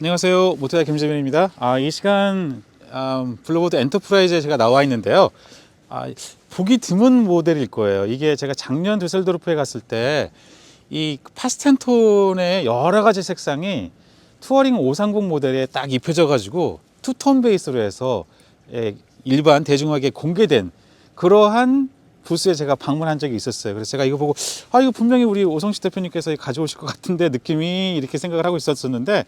안녕하세요. 모토야 김재민입니다. 아, 이 시간 음, 블루보드 엔터프라이즈에 제가 나와 있는데요. 아, 보기 드문 모델일 거예요. 이게 제가 작년 düsseldorf에 갔을 때 이 파스텐톤의 여러 가지 색상이 투어링 530 모델에 딱 입혀져 가지고 투톤 베이스로 해서 예, 일반 대중화에 공개된 그러한 부스에 제가 방문한 적이 있었어요. 그래서 제가 이거 보고 아 이거 분명히 우리 오성식 대표님께서 가져오실 것 같은데 느낌이 이렇게 생각을 하고 있었었는데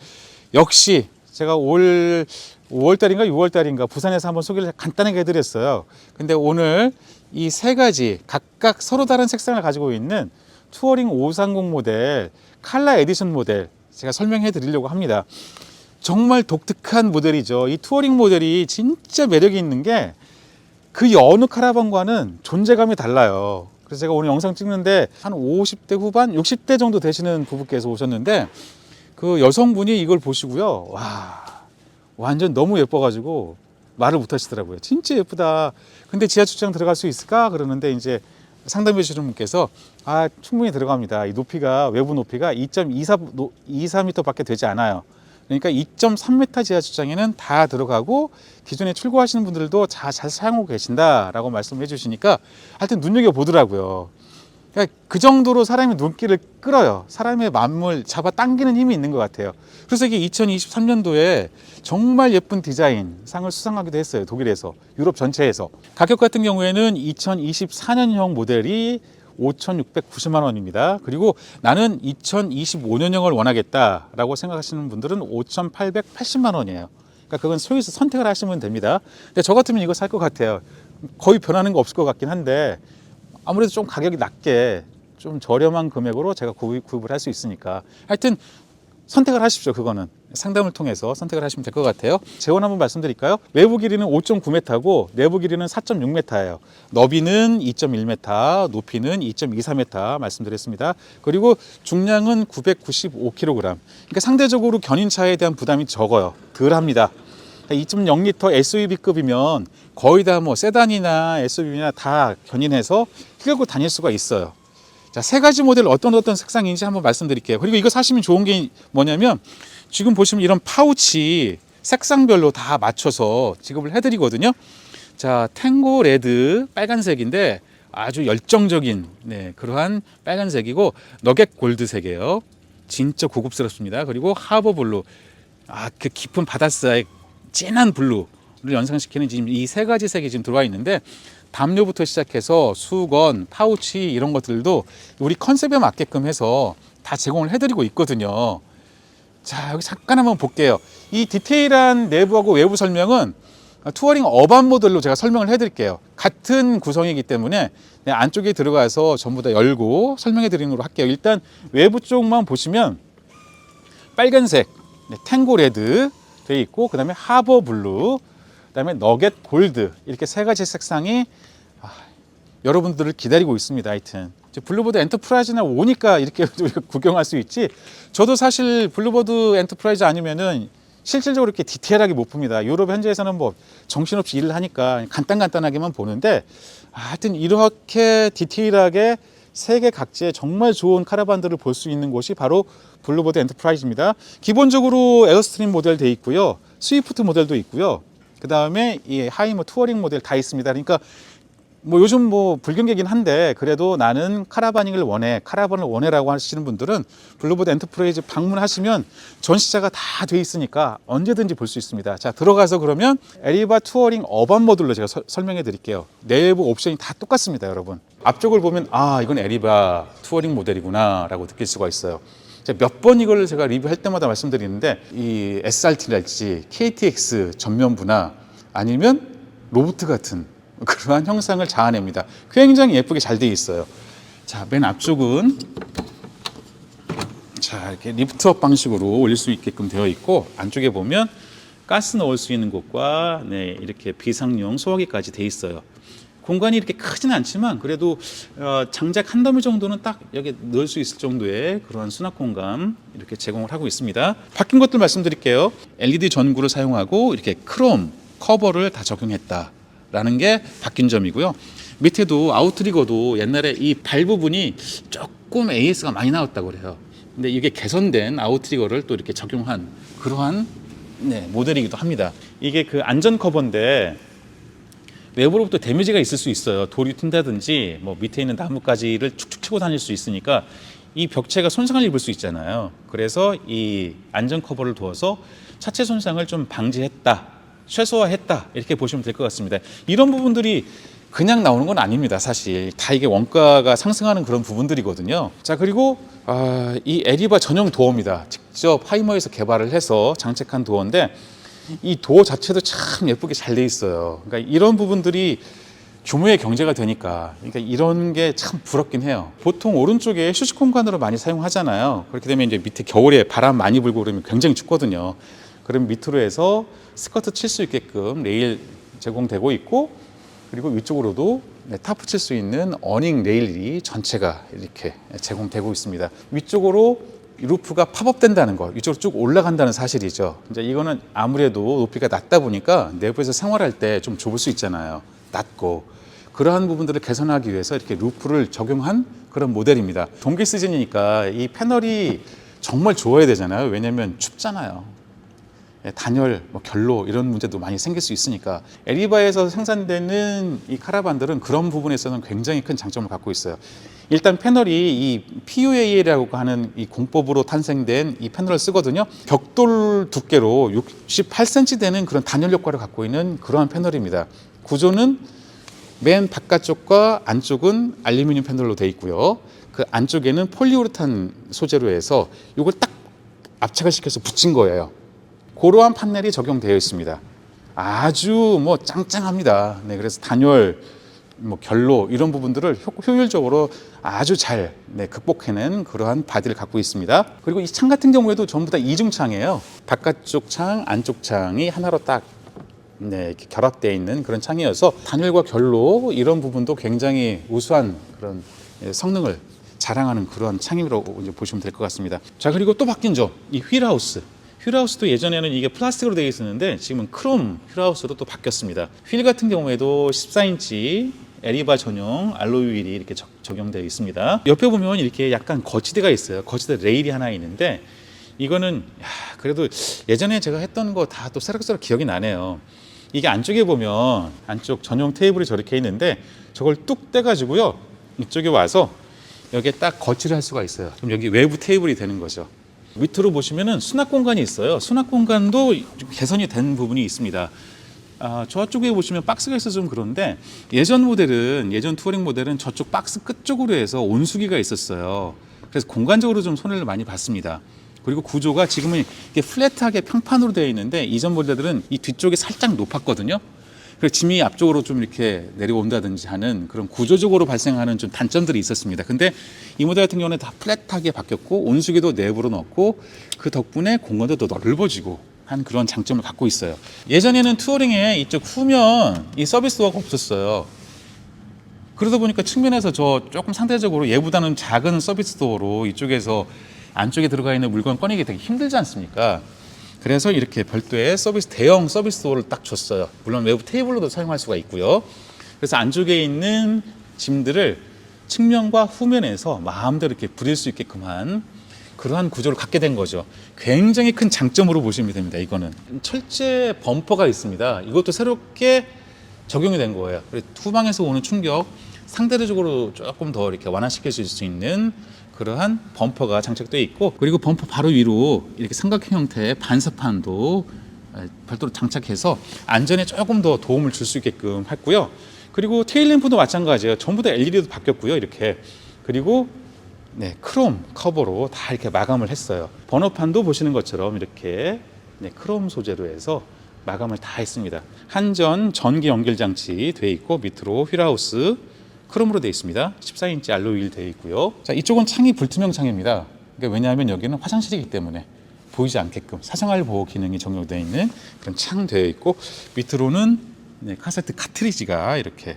역시 제가 올 5월 달인가 6월 달인가 부산에서 한번 소개를 간단하게 해드렸어요. 근데 오늘 이 세 가지 각각 서로 다른 색상을 가지고 있는 투어링 530 모델 칼라 에디션 모델 제가 설명해 드리려고 합니다. 정말 독특한 모델이죠. 이 투어링 모델이 진짜 매력이 있는 게그 어느 카라반과는 존재감이 달라요. 그래서 제가 오늘 영상 찍는데 한 50대 후반, 60대 정도 되시는 부부께서 오셨는데 그 여성분이 이걸 보시고요. 와, 완전 너무 예뻐가지고 말을 못 하시더라고요. 진짜 예쁘다. 근데 지하 주차장 들어갈 수 있을까? 그러는데 이제 상담해 주시는 분께서 아, 충분히 들어갑니다. 이 높이가 외부 높이가 2.24 24m 밖에 되지 않아요. 그러니까 2.3m 지하 주차장에는 다 들어가고 기존에 출고하시는 분들도 다 잘 사용하고 계신다라고 말씀해 주시니까 하여튼 눈여겨 보더라고요. 그러니까 그 정도로 사람의 눈길을 끌어요. 사람의 마음을 잡아 당기는 힘이 있는 것 같아요. 그래서 이게 2023년도에 정말 예쁜 디자인 상을 수상하기도 했어요. 독일에서 유럽 전체에서 가격 같은 경우에는 2024년형 모델이 5,690만 원입니다. 그리고 나는 2025년형을 원하겠다라고 생각하시는 분들은 5,880만 원이에요. 그러니까 그건 소유에서 선택을 하시면 됩니다. 근데 저 같으면 이거 살 것 같아요. 거의 변하는 거 없을 것 같긴 한데 아무래도 좀 가격이 낮게 좀 저렴한 금액으로 제가 구입, 구입 을 할 수 있으니까. 하여튼 선택을 하십시오 그거는. 상담을 통해서 선택을 하시면 될 것 같아요. 재원 한번 말씀드릴까요? 외부 길이는 5.9m고 내부 길이는 4.6m예요. 너비는 2.1m 높이는 2.24m 말씀드렸습니다. 그리고 중량은 995kg 그러니까 상대적으로 견인차에 대한 부담이 적어요. 덜 합니다 2.0L SUV급이면 거의 다 뭐 세단이나 SUV나 다 견인해서 끌고 다닐 수가 있어요. 자, 세 가지 모델 어떤 어떤 색상인지 한번 말씀드릴게요. 그리고 이거 사시면 좋은 게 뭐냐면 지금 보시면 이런 파우치 색상별로 다 맞춰서 지급을 해드리거든요. 자, 탱고 레드 빨간색인데 아주 열정적인 네, 그러한 빨간색이고 너겟 골드색이에요. 진짜 고급스럽습니다. 그리고 하버 블루 아, 그 깊은 바다사의 진한 블루를 연상시키는 지금 이 세 가지 색이 지금 들어와 있는데 담요부터 시작해서 수건, 파우치 이런 것들도 우리 컨셉에 맞게끔 해서 다 제공을 해드리고 있거든요. 자 여기 잠깐 한번 볼게요. 이 디테일한 내부하고 외부 설명은 투어링 어반 모델로 제가 설명을 해드릴게요. 같은 구성이기 때문에 네, 안쪽에 들어가서 전부 다 열고 설명해 드리는 걸로 할게요. 일단 외부 쪽만 보시면 빨간색, 네, 탱고 레드 되어 있고 그 다음에 하버 블루, 그 다음에 너겟 골드 이렇게 세 가지 색상이 아, 여러분들을 기다리고 있습니다. 하여튼 블루보드 엔터프라이즈나 오니까 이렇게 구경할 수 있지. 저도 사실 블루보드 엔터프라이즈 아니면은 실질적으로 이렇게 디테일하게 못 봅니다. 유럽 현지에서는 뭐 정신없이 일을 하니까 간단간단하게만 보는데 아, 하여튼 이렇게 디테일하게 세계 각지의 정말 좋은 카라반들을 볼 수 있는 곳이 바로 블루보드 엔터프라이즈입니다. 기본적으로 에어스트림 모델 돼 있고요. 스위프트 모델도 있고요. 그 다음에 이 하이머 투어링 모델 다 있습니다. 그러니까 뭐 요즘 뭐 불경기긴 한데 그래도 나는 카라바닝을 원해 카라반을 원해라고 하시는 분들은 블루보드 엔터프라이즈 방문하시면 전시자가 다 돼 있으니까 언제든지 볼 수 있습니다. 자 들어가서 그러면 에리바 투어링 어반 모듈로 제가 서- 설명해 드릴게요. 내부 옵션이 다 똑같습니다 여러분. 앞쪽을 보면 아 이건 에리바 투어링 모델이구나 라고 느낄 수가 있어요. 몇번 이걸 제가 리뷰할 때마다 말씀드리는데 이 SRT랄지 KTX 전면부나 아니면 로보트 같은 그러한 형상을 자아냅니다. 굉장히 예쁘게 잘돼 있어요. 자, 맨 앞쪽은 자, 이렇게 리프트업 방식으로 올릴 수 있게끔 되어 있고 안쪽에 보면 가스 넣을 수 있는 곳과 네, 이렇게 비상용 소화기까지 돼 있어요. 공간이 이렇게 크지는 않지만 그래도 어, 장작 한 더미 정도는 딱 여기 넣을 수 있을 정도의 그러한 수납 공간 이렇게 제공을 하고 있습니다. 바뀐 것들 말씀드릴게요. LED 전구를 사용하고 이렇게 크롬 커버를 다 적용했다 라는 게 바뀐 점이고요. 밑에도 아웃트리거도 옛날에 이 발 부분이 조금 AS가 많이 나왔다고 그래요. 근데 이게 개선된 아웃트리거를 또 이렇게 적용한 그러한 네, 모델이기도 합니다. 이게 그 안전 커버인데 외부로부터 데미지가 있을 수 있어요. 돌이 튄다든지 뭐 밑에 있는 나뭇가지를 축축 치고 다닐 수 있으니까 이 벽체가 손상을 입을 수 있잖아요. 그래서 이 안전 커버를 두어서 차체 손상을 좀 방지했다, 최소화했다 이렇게 보시면 될 것 같습니다. 이런 부분들이 그냥 나오는 건 아닙니다. 사실 다 이게 원가가 상승하는 그런 부분들이거든요. 자 그리고 아, 이 에리바 전용 도어입니다. 직접 하이머에서 개발을 해서 장착한 도어인데 이 도어 자체도 참 예쁘게 잘 돼 있어요. 그러니까 이런 부분들이 규모의 경제가 되니까 그러니까 이런 게 참 부럽긴 해요. 보통 오른쪽에 휴식 공간으로 많이 사용하잖아요. 그렇게 되면 이제 밑에 겨울에 바람 많이 불고 그러면 굉장히 춥거든요. 그럼 밑으로 해서 스커트 칠 수 있게끔 레일 제공되고 있고 그리고 위쪽으로도 네, 타프 칠 수 있는 어닝 레일이 전체가 이렇게 제공되고 있습니다. 위쪽으로 이 루프가 팝업된다는 거, 이쪽으로 쭉 올라간다는 사실이죠. 이제 이거는 아무래도 높이가 낮다 보니까 내부에서 생활할 때 좀 좁을 수 있잖아요. 낮고 그러한 부분들을 개선하기 위해서 이렇게 루프를 적용한 그런 모델입니다. 동계 시즌이니까 이 패널이 정말 좋아야 되잖아요. 왜냐하면 춥잖아요. 예, 단열, 뭐 결로 이런 문제도 많이 생길 수 있으니까 에리바에서 생산되는 이 카라반들은 그런 부분에서는 굉장히 큰 장점을 갖고 있어요. 일단 패널이 이 PUA라고 하는 이 공법으로 탄생된 이 패널을 쓰거든요. 벽돌 두께로 68cm 되는 그런 단열 효과를 갖고 있는 그러한 패널입니다. 구조는 맨 바깥쪽과 안쪽은 알루미늄 패널로 되어 있고요. 그 안쪽에는 폴리우레탄 소재로 해서 이걸 딱 압착을 시켜서 붙인 거예요. 그러한 판넬이 적용되어 있습니다. 아주 뭐 짱짱합니다. 네, 그래서 단열, 뭐 결로 이런 부분들을 효, 효율적으로 아주 잘 네, 극복해낸 그러한 바디를 갖고 있습니다. 그리고 이 창 같은 경우에도 전부 다 이중 창이에요. 바깥쪽 창, 안쪽 창이 하나로 딱 네, 이렇게 결합되어 있는 그런 창이어서 단열과 결로 이런 부분도 굉장히 우수한 그런 예, 성능을 자랑하는 그런 창이라고 보시면 될 것 같습니다. 자 그리고 또 바뀐 점, 이 휠하우스. 휠하우스도 예전에는 이게 플라스틱으로 되어 있었는데 지금은 크롬 휠하우스로 또 바뀌었습니다. 휠 같은 경우에도 14인치 에리바 전용 알로이 휠이 이렇게 적, 적용되어 있습니다. 옆에 보면 이렇게 약간 거치대가 있어요. 거치대 레일이 하나 있는데 이거는 야, 그래도 예전에 제가 했던 거 다 또 새록새록 기억이 나네요. 이게 안쪽에 보면 안쪽 전용 테이블이 저렇게 있는데 저걸 뚝 떼가지고요 이쪽에 와서 여기에 딱 거치를 할 수가 있어요. 그럼 여기 외부 테이블이 되는 거죠. 밑으로 보시면은 수납 공간이 있어요. 수납 공간도 개선이 된 부분이 있습니다. 아, 저쪽에 보시면 박스가 있어서 좀 그런데 예전 모델은 예전 투어링 모델은 저쪽 박스 끝쪽으로 해서 온수기가 있었어요. 그래서 공간적으로 좀 손해를 많이 봤습니다. 그리고 구조가 지금은 이게 플랫하게 평판으로 되어 있는데 이전 모델들은 이 뒤쪽이 살짝 높았거든요. 그래서 짐이 앞쪽으로 좀 이렇게 내려온다든지 하는 그런 구조적으로 발생하는 좀 단점들이 있었습니다. 근데 이 모델 같은 경우는 다 플랫하게 바뀌었고 온수기도 내부로 넣고 그 덕분에 공간도 더 넓어지고 한 그런 장점을 갖고 있어요. 예전에는 투어링에 이쪽 후면 이 서비스 도어가 없었어요. 그러다 보니까 측면에서 저 조금 상대적으로 얘보다는 작은 서비스 도어로 이쪽에서 안쪽에 들어가 있는 물건 꺼내기 되게 힘들지 않습니까? 그래서 이렇게 별도의 서비스 대형 서비스 도어를 딱 줬어요. 물론 외부 테이블로도 사용할 수가 있고요. 그래서 안쪽에 있는 짐들을 측면과 후면에서 마음대로 이렇게 부릴 수 있게끔 한 그러한 구조를 갖게 된 거죠. 굉장히 큰 장점으로 보시면 됩니다. 이거는 철제 범퍼가 있습니다. 이것도 새롭게 적용이 된 거예요. 후방에서 오는 충격 상대적으로 조금 더 이렇게 완화시킬 수 있는 그러한 범퍼가 장착되어 있고 그리고 범퍼 바로 위로 이렇게 삼각형 형태의 반사판도 별도로 장착해서 안전에 조금 더 도움을 줄 수 있게끔 했고요. 그리고 테일램프도 마찬가지예요. 전부 다 LED도 바뀌었고요. 이렇게 그리고 네, 크롬 커버로 다 이렇게 마감을 했어요. 번호판도 보시는 것처럼 이렇게 네, 크롬 소재로 해서 마감을 다 했습니다. 한전 전기 연결 장치 돼 있고 밑으로 휠하우스 크롬으로 되어 있습니다. 14인치 알로이 휠 되어 있고요. 자, 이쪽은 창이 불투명 창입니다. 그러니까 왜냐하면 여기는 화장실이기 때문에 보이지 않게끔 사생활 보호 기능이 적용되어 있는 그런 창 되어 있고 밑으로는 네, 카세트 카트리지가 이렇게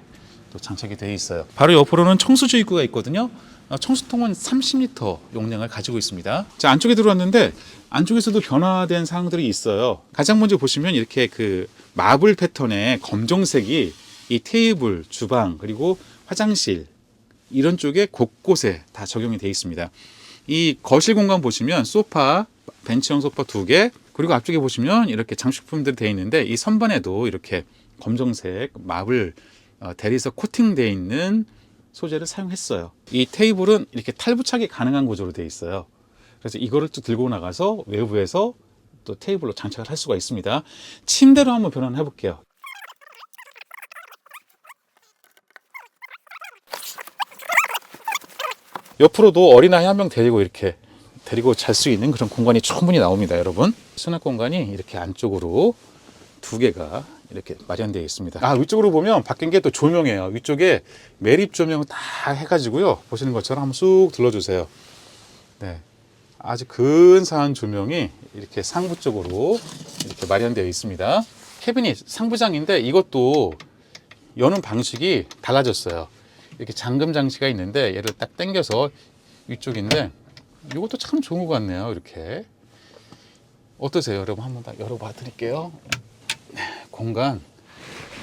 또 장착이 되어 있어요. 바로 옆으로는 청수주 입구가 있거든요. 어, 청수통은 30리터 용량을 가지고 있습니다. 자, 안쪽에 들어왔는데 안쪽에서도 변화된 사항들이 있어요. 가장 먼저 보시면 이렇게 그 마블 패턴의 검정색이 이 테이블, 주방 그리고 화장실 이런 쪽에 곳곳에 다 적용이 되어 있습니다. 이 거실 공간 보시면 소파, 벤치형 소파 두 개, 그리고 앞쪽에 보시면 이렇게 장식품들이 되어 있는데 이 선반에도 이렇게 검정색 마블 어, 대리석 코팅되어 있는 소재를 사용했어요. 이 테이블은 이렇게 탈부착이 가능한 구조로 되어 있어요. 그래서 이거를 또 들고 나가서 외부에서 또 테이블로 장착을 할 수가 있습니다. 침대로 한번 변환해 볼게요. 옆으로도 어린아이 한 명 데리고 이렇게 데리고 잘 수 있는 그런 공간이 충분히 나옵니다, 여러분. 수납 공간이 이렇게 안쪽으로 두 개가 이렇게 마련되어 있습니다. 아, 위쪽으로 보면 바뀐 게 또 조명이에요. 위쪽에 매립 조명 다 해가지고요. 보시는 것처럼 한번 쑥 둘러주세요. 네. 아주 근사한 조명이 이렇게 상부 쪽으로 이렇게 마련되어 있습니다. 캐비닛 상부장인데 이것도 여는 방식이 달라졌어요. 이렇게 잠금 장치가 있는데 얘를 딱 당겨서 위쪽인데 이것도 참 좋은 것 같네요. 이렇게 어떠세요, 여러분? 한번 다 열어봐 드릴게요. 네, 공간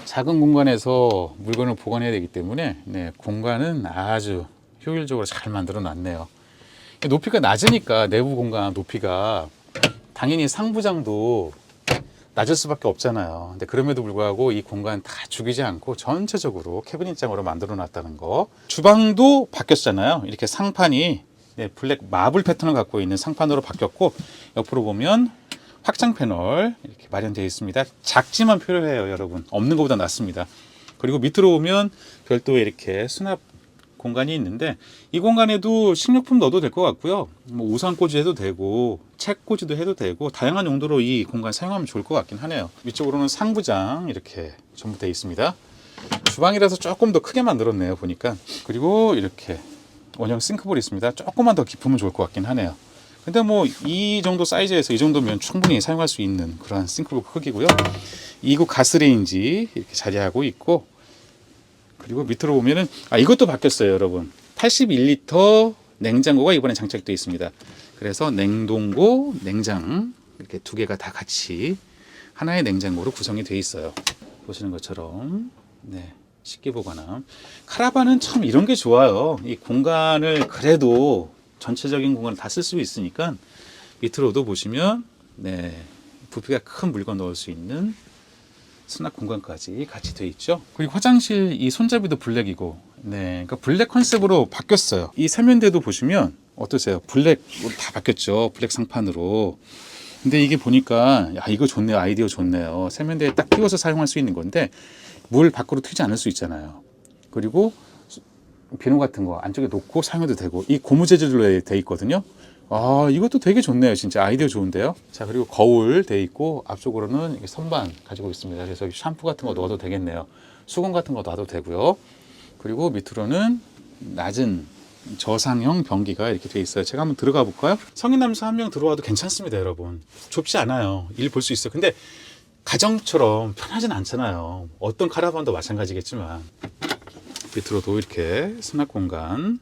작은 공간에서 물건을 보관해야 되기 때문에 네, 공간은 아주 효율적으로 잘 만들어 놨네요. 높이가 낮으니까 내부 공간 높이가 당연히 상부장도 낮을 수밖에 없잖아요. 근데 그럼에도 불구하고 이 공간 다 죽이지 않고 전체적으로 캐비닛장으로 만들어 놨다는 거. 주방도 바뀌었잖아요. 이렇게 상판이 네, 블랙 마블 패턴을 갖고 있는 상판으로 바뀌었고 옆으로 보면 확장 패널 이렇게 마련되어 있습니다. 작지만 필요해요, 여러분. 없는 것보다 낫습니다. 그리고 밑으로 오면 별도의 이렇게 수납 공간이 있는데 이 공간에도 식료품 넣어도 될 것 같고요. 뭐 우산 꽂이 해도 되고 책 꽂이도 해도 되고 다양한 용도로 이 공간 사용하면 좋을 것 같긴 하네요. 위쪽으로는 상부장 이렇게 전부 되어 있습니다. 주방이라서 조금 더 크게 만들었네요 보니까 그리고 이렇게 원형 싱크볼이 있습니다. 조금만 더 깊으면 좋을 것 같긴 하네요. 근데 뭐 이 정도 사이즈에서 이 정도면 충분히 사용할 수 있는 그런 싱크볼 크기고요. 2구 가스레인지 이렇게 자리하고 있고 그리고 밑으로 보면은 아 이것도 바뀌었어요, 여러분. 81리터 냉장고가 이번에 장착되어 있습니다. 그래서 냉동고, 냉장 이렇게 두 개가 다 같이 하나의 냉장고로 구성이 되어 있어요. 보시는 것처럼 네. 식기 보관함. 카라반은 참 이런 게 좋아요. 이 공간을 그래도 전체적인 공간을 다 쓸 수 있으니까 밑으로도 보시면 네. 부피가 큰 물건 넣을 수 있는 수납 공간까지 같이 되어 있죠. 그리고 화장실 이 손잡이도 블랙이고, 네, 그러니까 블랙 컨셉으로 바뀌었어요. 이 세면대도 보시면 어떠세요? 블랙으로 다 바뀌었죠. 블랙 상판으로. 근데 이게 보니까 야 이거 좋네요. 아이디어 좋네요. 세면대에 딱 끼워서 사용할 수 있는 건데 물 밖으로 튀지 않을 수 있잖아요. 그리고 비누 같은 거 안쪽에 놓고 사용해도 되고 이 고무 재질로 돼 있거든요. 아 이것도 되게 좋네요 진짜. 아이디어 좋은데요? 자 그리고 거울 돼 있고 앞쪽으로는 선반 가지고 있습니다. 그래서 샴푸 같은 거 넣어도 되겠네요. 수건 같은 거 놔도 되고요. 그리고 밑으로는 낮은 저상형 변기가 이렇게 돼 있어요. 제가 한번 들어가 볼까요? 성인 남자 한명 들어와도 괜찮습니다 여러분. 좁지 않아요. 일 볼 수 있어요. 근데 가정처럼 편하진 않잖아요. 어떤 카라반도 마찬가지겠지만. 밑으로도 이렇게 수납 공간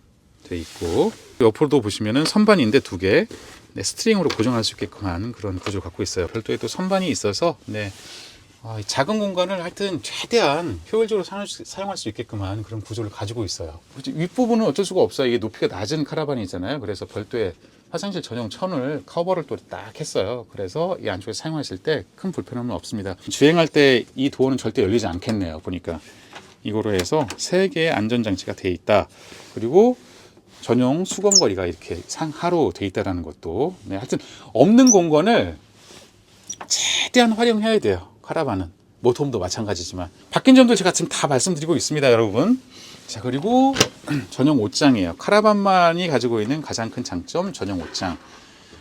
돼 있고 옆으로도 보시면은 선반인데 두 개. 네, 스트링으로 고정할 수 있게끔 한 그런 구조를 갖고 있어요. 별도의 또 선반이 있어서 네. 아, 이 작은 공간을 하여튼 최대한 효율적으로 사용할 수- 있게끔 한 그런 구조를 가지고 있어요. 윗부분은 어쩔 수가 없어요. 이게 높이가 낮은 카라반이잖아요. 그래서 별도의 화장실 전용 천을 커버를 또 딱 했어요. 그래서 이 안쪽에 사용하실 때 큰 불편함은 없습니다. 주행할 때 이 도어는 절대 열리지 않겠네요. 보니까 이거로 해서 세 개의 안전 장치가 돼 있다. 그리고 전용 수건거리가 이렇게 상하로 돼 있다라는 것도 네, 하여튼 없는 공간을 최대한 활용해야 돼요. 카라반은 모톰도 마찬가지지만 바뀐 점들 제가 지금 다 말씀드리고 있습니다, 여러분. 자 그리고 전용 옷장이에요. 카라반만이 가지고 있는 가장 큰 장점 전용 옷장.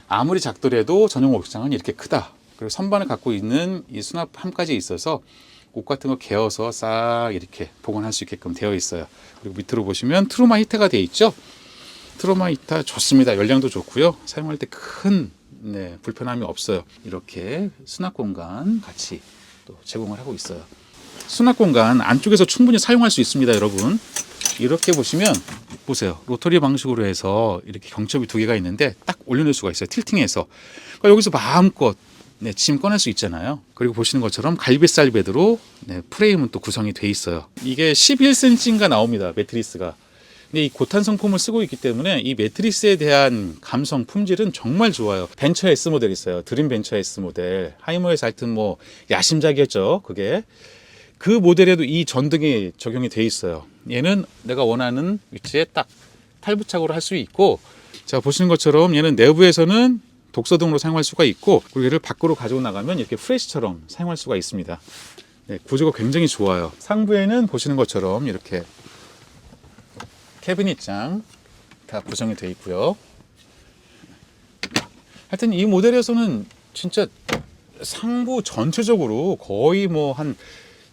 아무리 작더라도 전용 옷장은 이렇게 크다. 그리고 선반을 갖고 있는 이 수납함까지 있어서 옷 같은 거 개어서 싹 이렇게 보관할 수 있게끔 되어 있어요. 그리고 밑으로 보시면 트루마 히터가 되어 있죠. 트로마 히터 좋습니다. 열량도 좋고요. 사용할 때큰 네, 불편함이 없어요. 이렇게 수납 공간 같이 또 제공을 하고 있어요. 수납 공간 안쪽에서 충분히 사용할 수 있습니다, 여러분. 이렇게 보시면 보세요. 로터리 방식으로 해서 이렇게 경첩이 두 개가 있는데 딱 올려놓을 수가 있어요. 틸팅해서. 그러니까 여기서 마음껏 네, 짐 꺼낼 수 있잖아요. 그리고 보시는 것처럼 갈비살 베드로 네, 프레임은 또 구성이 돼 있어요. 이게 11cm인가 나옵니다. 매트리스가. 근데 이 고탄 성품을 쓰고 있기 때문에 이 매트리스에 대한 감성 품질은 정말 좋아요. 벤처 S 모델 있어요. 드림 벤처 S 모델. 하이머에서 하여튼 뭐 야심작이었죠. 그게 그 모델에도 이 전등이 적용이 돼 있어요. 얘는 내가 원하는 위치에 딱 탈부착으로 할 수 있고 자 보시는 것처럼 얘는 내부에서는 독서등으로 사용할 수가 있고 그리고 얘를 밖으로 가지고 나가면 이렇게 프레시처럼 사용할 수가 있습니다. 네, 구조가 굉장히 좋아요. 상부에는 보시는 것처럼 이렇게 캐비닛장 다 구성이 되어 있고요. 하여튼 이 모델에서는 진짜 상부 전체적으로 거의 뭐 한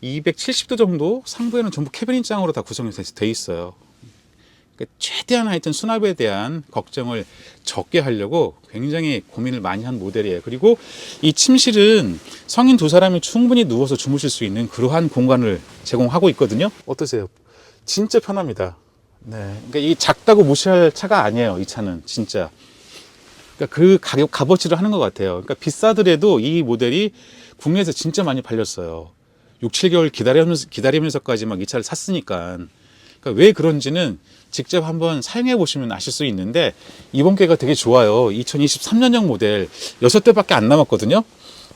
270도 정도 상부에는 전부 캐비닛장으로 다 구성이 돼- 돼 있어요. 그러니까 최대한 하여튼 수납에 대한 걱정을 적게 하려고 굉장히 고민을 많이 한 모델이에요. 그리고 이 침실은 성인 두 사람이 충분히 누워서 주무실 수 있는 그러한 공간을 제공하고 있거든요. 어떠세요? 진짜 편합니다. 네. 그러니까 이 작다고 무시할 차가 아니에요. 이 차는 진짜. 그러니까 그 가격 값어치를 하는 것 같아요. 그러니까 비싸더라도 이 모델이 국내에서 진짜 많이 팔렸어요. 6, 7개월 기다리면서 기다리면서까지 막 이 차를 샀으니까. 그러니까 왜 그런지는 직접 한번 사용해 보시면 아실 수 있는데 이번 게가 되게 좋아요. 2023년형 모델 6대밖에 안 남았거든요.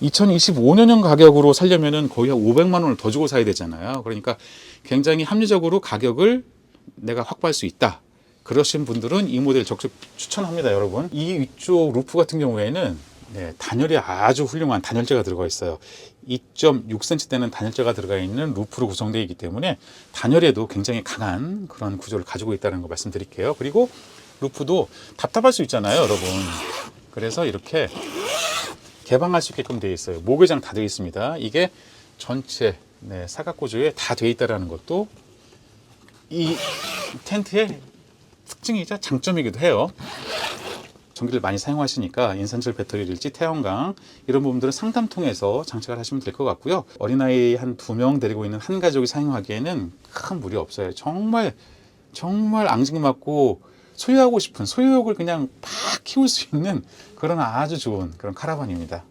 2025년형 가격으로 살려면은 거의 한 500만 원을 더 주고 사야 되잖아요. 그러니까 굉장히 합리적으로 가격을 내가 확보할 수 있다. 그러신 분들은 이 모델 적극 추천합니다, 여러분. 이 위쪽 루프 같은 경우에는 네, 단열이 아주 훌륭한 단열재가 들어가 있어요. 2.6cm 되는 단열재가 들어가 있는 루프로 구성되어 있기 때문에 단열에도 굉장히 강한 그런 구조를 가지고 있다는 거 말씀드릴게요. 그리고 루프도 답답할 수 있잖아요, 여러분. 그래서 이렇게 개방할 수 있게끔 되어 있어요. 모개장 다 되어 있습니다. 이게 전체 네, 사각 구조에 다 되어 있다는 것도 이 텐트의 특징이자 장점이기도 해요. 전기를 많이 사용하시니까 인산철 배터리일지 태양광 이런 부분들은 상담 통해서 장착을 하시면 될 것 같고요. 어린아이 한 두 명 데리고 있는 한 가족이 사용하기에는 큰 무리 없어요. 정말 정말 앙증맞고 소유하고 싶은 소유욕을 그냥 팍 키울 수 있는 그런 아주 좋은 그런 카라반입니다.